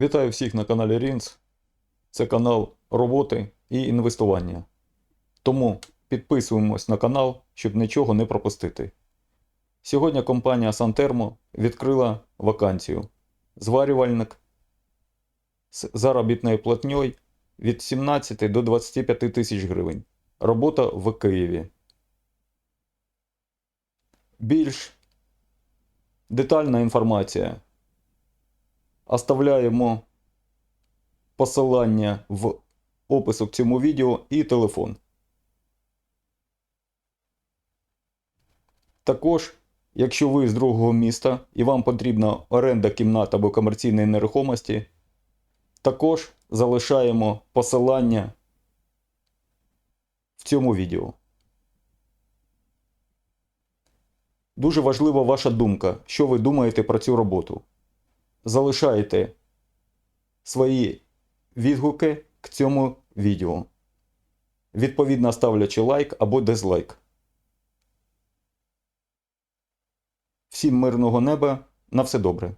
Вітаю всіх на каналі Рінц. Це канал роботи і інвестування. Тому підписуємось на канал, щоб нічого не пропустити. Сьогодні компанія Сантермо відкрила вакансію. Зварювальник з заробітною платньою від 17 до 25 тисяч гривень. Робота в Києві. Більш детальна інформація Оставляємо посилання в опису к цьому відео і телефон. Також, якщо ви з другого міста і вам потрібна оренда кімнат або комерційної нерухомості, також залишаємо посилання в цьому відео. Дуже важлива ваша думка, що ви думаєте про цю роботу залишайте свої відгуки к цьому відео. Відповідно ставлячи лайк або дизлайк. Всім мирного неба. На все добре.